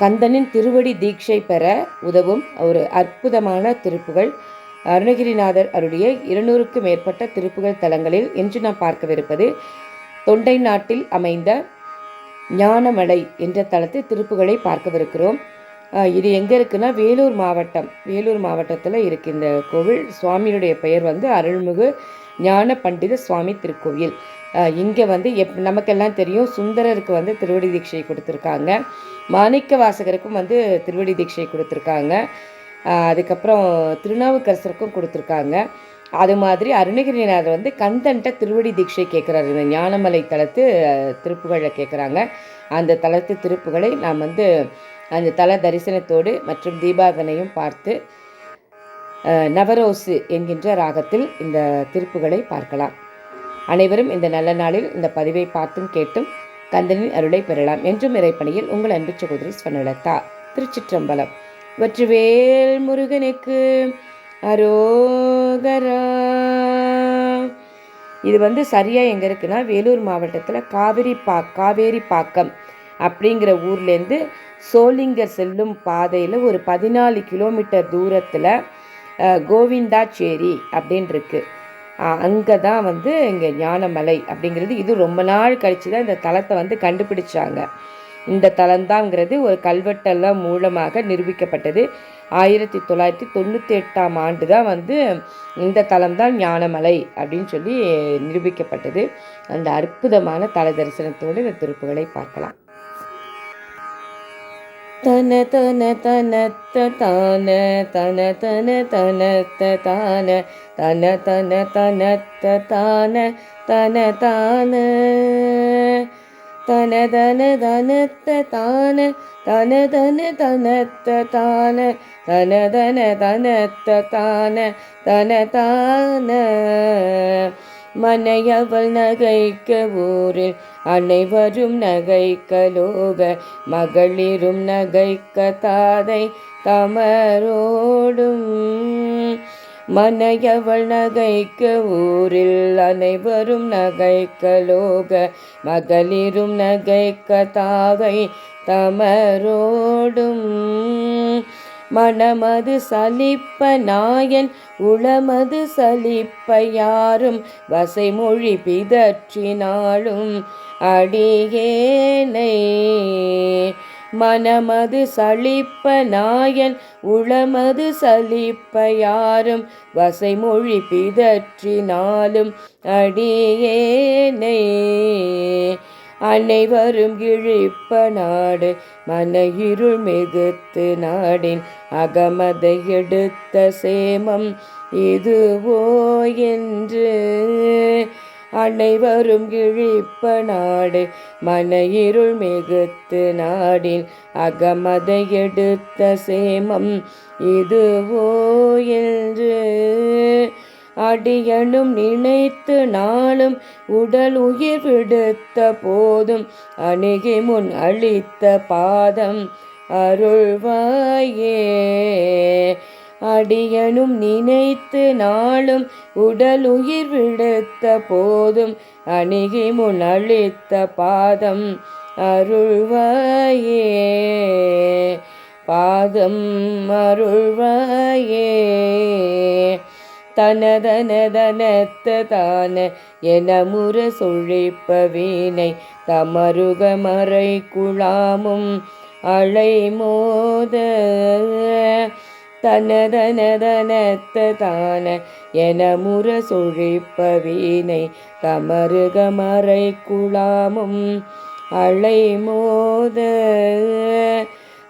கந்தனின் திருவடி தீட்சை பெற உதவும் ஒரு அற்புதமான திருப்புகள். அருணகிரிநாதர் அருடைய இருநூறுக்கும் மேற்பட்ட திருப்புகள் தலங்களில் இன்று நாம் பார்க்கவிருப்பது தொண்டை நாட்டில் அமைந்த ஞானமலை என்ற தலத்தில் திருப்புகளை பார்க்கவிருக்கிறோம். இது எங்கே இருக்குன்னா வேலூர் மாவட்டம். வேலூர் மாவட்டத்தில் இருக்கு இந்த கோவில். சுவாமியுடைய பெயர் வந்து அருள்மிகு ஞான பண்டித சுவாமி திருக்கோவில் இங்கே வந்து எப் நமக்கெல்லாம் தெரியும் சுந்தரருக்கு வந்து திருவடி தீட்சை கொடுத்துருக்காங்க. மாணிக்க வாசகருக்கும் வந்து திருவடி தீட்சை கொடுத்துருக்காங்க. அதுக்கப்புறம் திருநாவுக்கரசருக்கும் கொடுத்துருக்காங்க. அது மாதிரி அருணகிரிநாதர் வந்து கந்தன்ட்ட திருவடி தீட்சை கேட்குறாரு இந்த ஞானமலை தளத்து திருப்புகழை கேட்குறாங்க அந்த தளத்து திருப்புகளை நாம் வந்து அந்த தல தரிசனத்தோடு மற்றும் தீபாதனையும் பார்த்து நவரோசு என்கின்ற ராகத்தில் இந்த திருப்புகளை பார்க்கலாம். அனைவரும் இந்த நல்ல நாளில் இந்த பதிவை பார்த்தும் கேட்டும் கந்தனின் அருளை பெறலாம் என்றும் இறைப்பணியில் உங்கள் அன்பு சகோதரி ஸ்வனலதா திருச்சிற்றம்பலம். வெற்றிவேல் முருகனுக்கு அரோகரா. இது வந்து சரியாக எங்கே இருக்குன்னா வேலூர் மாவட்டத்தில் காவிரி பா காவேரி பாக்கம் அப்படிங்கிற ஊர்லேருந்து சோளிங்கர் செல்லும் பாதையில் ஒரு பதினாலு கிலோமீட்டர் தூரத்தில் கோவிந்தாச்சேரி அப்படின்னு இருக்குது அங்கே தான் வந்து இங்கே ஞானமலை அப்படிங்கிறது இது ரொம்ப நாள் கழிச்சு தான் இந்த தலத்தை வந்து கண்டுபிடிச்சாங்க. இந்த தலம்தாங்கிறது ஒரு கல்வெட்டெல்லாம் மூலமாக நிரூபிக்கப்பட்டது. ஆயிரத்தி தொள்ளாயிரத்தி தொண்ணூற்றி எட்டாம் ஆண்டு தான் வந்து இந்த தலம்தான் ஞானமலை அப்படின்னு சொல்லி நிரூபிக்கப்பட்டது. அந்த அற்புதமான தல தரிசனத்தோடு இந்த திருப்புகளை பார்க்கலாம். தன தன தன த தான தன தன தன த தான தன தன தன த தான தன தான தன தன தன த தான தன தன தன த தான தன மனையவள் நகைக்க ஊரில் அனைவரும் நகைக்க லோக மகளிரும் நகைக்க தாதை தமரோடும். மனையவள் நகைக்க ஊரில் அனைவரும் நகைக்க லோக மகளிரும் நகைக்க தாகை தமரோடும். மனமது சலிப்ப நாயன் உளமது சலிப்ப யாரும் வசைமொழி பிதற்றினாலும் அடியேனை. மனமது சளிப்ப நாயன் உளமது சலிப்ப யாரும் வசைமொழி பிதற்றினாலும் அடியேனை. அனைவரும் இழிப்ப நாடு மன இருள் மிகுத்து நாடின் அகமதை எடுத்த சேமம் இதுவோ என்று. அனைவரும் இழிப்ப நாடு மன இருள் மிகுத்து நாடின் அகமதை எடுத்த சேமம் இதுவோ என்று. அடியனும் நினைத்து நாளும் உடல் உயிர் விடுத்த போதும் அணுகி முன் அளித்த பாதம் அருள்வாயே. அடியனும் நினைத்து நாளும் உடல் உயிர் விடுத்த போதும் அணுகி முன் அளித்த பாதம் அருள்வாயே. பாதம் அருள்வாயே. தனதனதனத்த தான என முற சொழிப்பவீனை தமருக மறை குழாமும் அலை மோத தனதனதனத்த தான என முற சொழிப்பவீனை தமருக மறை குழாமும் அலை மோத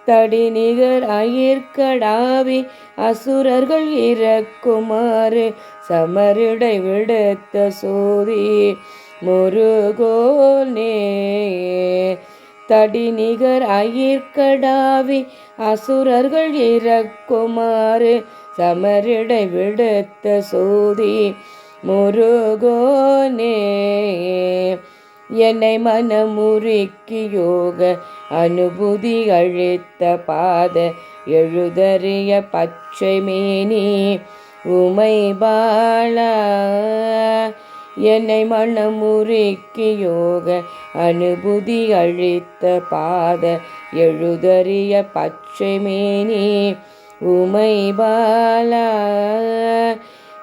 தடி நிகர் அயிர்கடாவி அசுரர்கள் இறக்குமாறு சமரிடை விடுத்த சோதி முருகோனே தடி நிகர் அயிர்கடாவி அசுரர்கள் இறக்குமாறு சமரிடை விடுத்த சோதி முருகோனே என்னை மனமுருக்கி யோக அனுபூதி அழித்த பாத எழுதறிய பச்சை மேனி உமை பாலா. என்னை மனமுருக்கி யோக அனுபூதி அழித்த பாத எழுதறிய பச்சை மேனி உமை பாலா.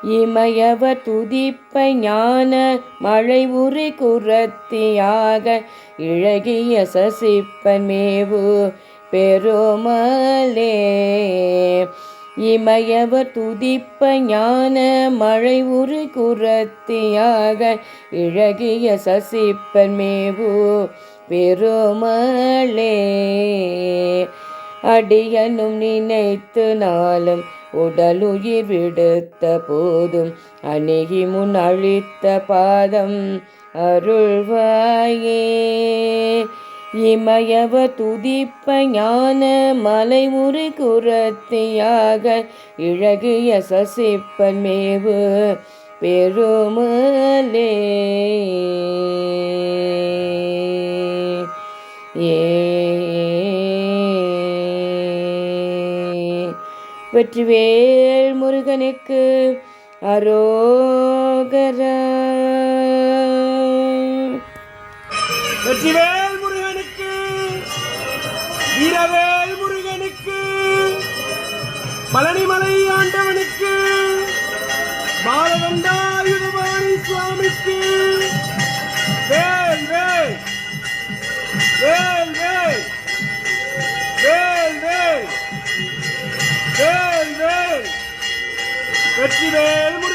இமயவ துதிப்ப ஞான மழை உரி குரத்தியாக இழகிய சசிப்பமேவு பெருமலே. இமயவ துதிப்ப ஞான மழை உரு குரத்தியாக இழகிய சசிப்பன்மேவு பெருமலே. அடியனும் நினைத்து நாளும் உடலுயிர் விடுத்த போதும் அணுகி முன் அழித்த பாதம் அருள்வாயே. இமயவ துதிப்ப ஞான மலை முறை குரத்தியாக இழகிய சசிப்பன் மேவு பெருமலே. ஏ வெற்றிவேல் முருகனுக்கு அரோகர. வெற்றிவேல் முருகனுக்கு வீரவேல் முருகனுக்கு பழனிமலை el